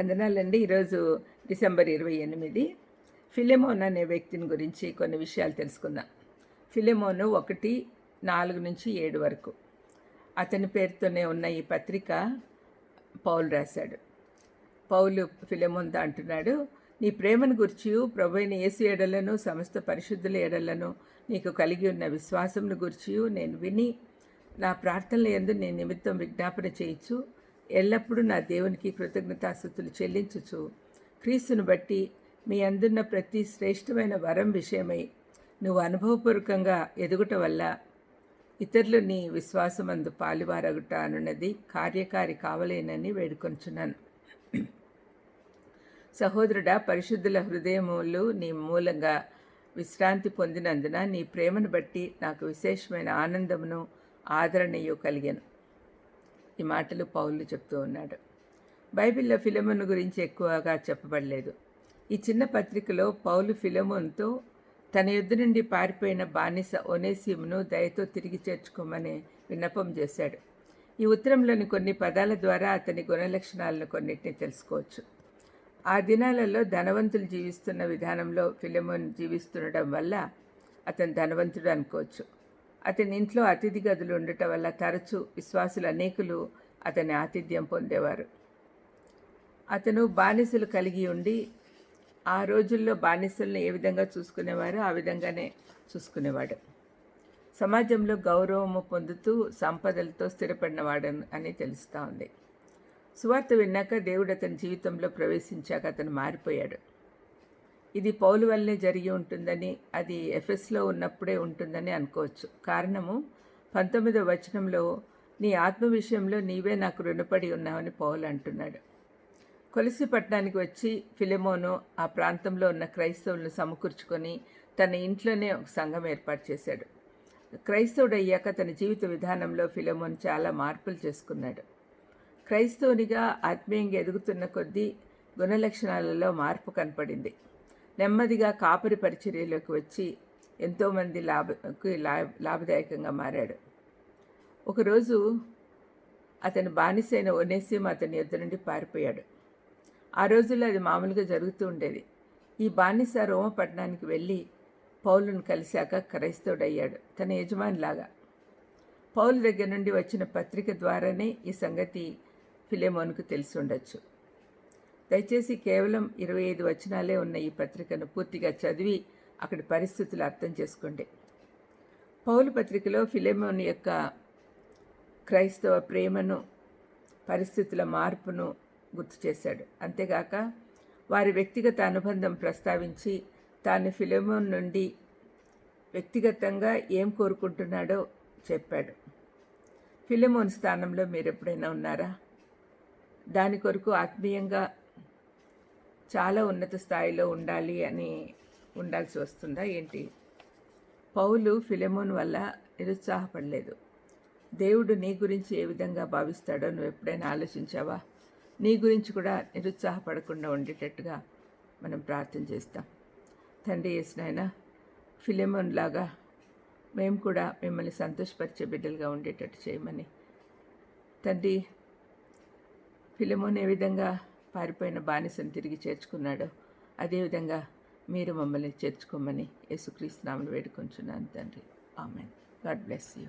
వందనాలండి ఈరోజు డిసెంబర్ ఇరవై ఎనిమిది. ఫిలెమోన్ అనే వ్యక్తిని గురించి కొన్ని విషయాలు తెలుసుకుందాం. ఫిలెమోను ఒకటి నాలుగు నుంచి ఏడు వరకు. అతని పేరుతోనే ఉన్న ఈ పత్రిక పౌలు రాశాడు. పౌలు ఫిలెమోన్తో అంటున్నాడు నీ ప్రేమను గురించి ప్రభు అయిన యేసు సమస్త పరిశుద్ధుల ఏడలను నీకు కలిగి ఉన్న విశ్వాసమును గురించి నేను విని నా ప్రార్థనల ఎందు నీ నిమిత్తం విజ్ఞాపన చేయొచ్చు ఎల్లప్పుడూ నా దేవునికి కృతజ్ఞతాస్థుతులు చెల్లించుచు క్రీస్తును బట్టి మీ అందున్న ప్రతి శ్రేష్టమైన వరం విషయమై నువ్వు అనుభవపూర్వకంగా ఎదుగుట వల్ల ఇతరులు నీ విశ్వాసమందు పాలువారగుట అనున్నది కార్యకారి కావలేనని వేడుకొంచున్నాను. సహోదరుడా పరిశుద్ధుల హృదయములు నీ మూలంగా విశ్రాంతి పొందినందున నీ ప్రేమను బట్టి నాకు విశేషమైన ఆనందమును ఆదరణయు కలిగాను. ఈ మాటలు పౌలు చెప్తూ ఉన్నాడు. బైబిల్లో ఫిలమోన్ గురించి ఎక్కువగా చెప్పబడలేదు. ఈ చిన్న పత్రికలో పౌలు ఫిలమోన్తో తన యుద్ధ నుండి పారిపోయిన బానిస ఒనేసిమును దయతో తిరిగి చేర్చుకోమని విన్నపం చేశాడు. ఈ ఉత్తరంలోని కొన్ని పదాల ద్వారా అతని గుణలక్షణాలను కొన్నిటిని తెలుసుకోవచ్చు. ఆ దినాలలో ధనవంతులు జీవిస్తున్న విధానంలో ఫిలమోన్ జీవిస్తుండడం వల్ల అతను ధనవంతుడు అనుకోవచ్చు. అతని ఇంట్లో అతిథి గదులు ఉండటం వల్ల తరచూ విశ్వాసులు అనేకులు అతని ఆతిథ్యం పొందేవారు. అతను బానిసలు కలిగి ఉండి ఆ రోజుల్లో బానిసలను ఏ విధంగా చూసుకునేవారో ఆ విధంగానే చూసుకునేవాడు. సమాజంలో గౌరవము పొందుతూ సంపదలతో స్థిరపడినవాడు అని తెలుస్తూ ఉంది. సువార్త విన్నాక దేవుడు అతని జీవితంలో ప్రవేశించాక అతను మారిపోయాడు. ఇది పౌలు వల్లే జరిగి ఉంటుందని అది ఎఫ్ఎస్లో ఉన్నప్పుడే ఉంటుందని అనుకోవచ్చు. కారణము పంతొమ్మిదవ వచనంలో నీ ఆత్మ విషయంలో నీవే నాకు రుణపడి ఉన్నావని పౌలు అంటున్నాడు. కొలిసి పట్టణానికి వచ్చి ఫిలెమోను ఆ ప్రాంతంలో ఉన్న క్రైస్తవులను సమకూర్చుకొని తన ఇంట్లోనే ఒక సంఘం ఏర్పాటు చేశాడు. క్రైస్తవుడు అయ్యాక తన జీవిత విధానంలో ఫిలెమోన్ చాలా మార్పులు చేసుకున్నాడు. క్రైస్తవునిగా ఆత్మీయంగా ఎదుగుతున్న కొద్దీ గుణలక్షణాలలో మార్పు కనపడింది. నెమ్మదిగా కాపరి పరిచర్యలోకి వచ్చి ఎంతోమంది లాభకి లాభ లాభదాయకంగా మారాడు. ఒకరోజు అతని బానిసైన ఒనేసిం అతని యుద్ధ నుండి పారిపోయాడు. ఆ రోజుల్లో అది మామూలుగా జరుగుతూ ఉండేది. ఈ బానిస రోమపట్నానికి వెళ్ళి పౌలును కలిశాక క్రైస్తవుడయ్యాడు. తన యజమానిలాగా. పౌలు దగ్గర నుండి వచ్చిన పత్రిక ద్వారానే ఈ సంగతి ఫిలేమోన్కు తెలిసి ఉండొచ్చు. దయచేసి కేవలం ఇరవై ఐదు వచనాలే ఉన్న ఈ పత్రికను పూర్తిగా చదివి అక్కడి పరిస్థితులు అర్థం చేసుకోండి. పౌలు పత్రికలో ఫిలెమోన్ యొక్క క్రైస్తవ ప్రేమను పరిస్థితుల మార్పును గుర్తు చేశాడు. అంతేగాక వారి వ్యక్తిగత అనుబంధం ప్రస్తావించి తాను ఫిలమోన్ నుండి వ్యక్తిగతంగా ఏం కోరుకుంటున్నాడో చెప్పాడు. ఫిలమోన్ స్థానంలో మీరు ఎప్పుడైనా ఉన్నారా? దాని కొరకు ఆత్మీయంగా చాలా ఉన్నత స్థాయిలో ఉండాలి అని ఉండాల్సి వస్తుందా ఏంటి? పౌలు ఫిలెమోన్ వల్ల నిరుత్సాహపడలేదు. దేవుడు నీ గురించి ఏ విధంగా భావిస్తాడో నువ్వు ఎప్పుడైనా ఆలోచించావా? నీ గురించి కూడా నిరుత్సాహపడకుండా ఉండేటట్టుగా మనం ప్రార్థన చేస్తాం. తండ్రి చేసిన ఫిలెమోన్ లాగా మేము కూడా మిమ్మల్ని సంతోషపరిచే బిడ్డలుగా ఉండేటట్టు చేయమని. తండ్రి ఫిలెమోన్ ఏ విధంగా పారిపోయిన బానిసను తిరిగి చేర్చుకున్నాడో. అదేవిధంగా మీరు మమ్మల్ని చేర్చుకోమని యేసుక్రీస్తు నామను వేడుకొంచున్నాను తండ్రి. ఆమెన్. God bless you.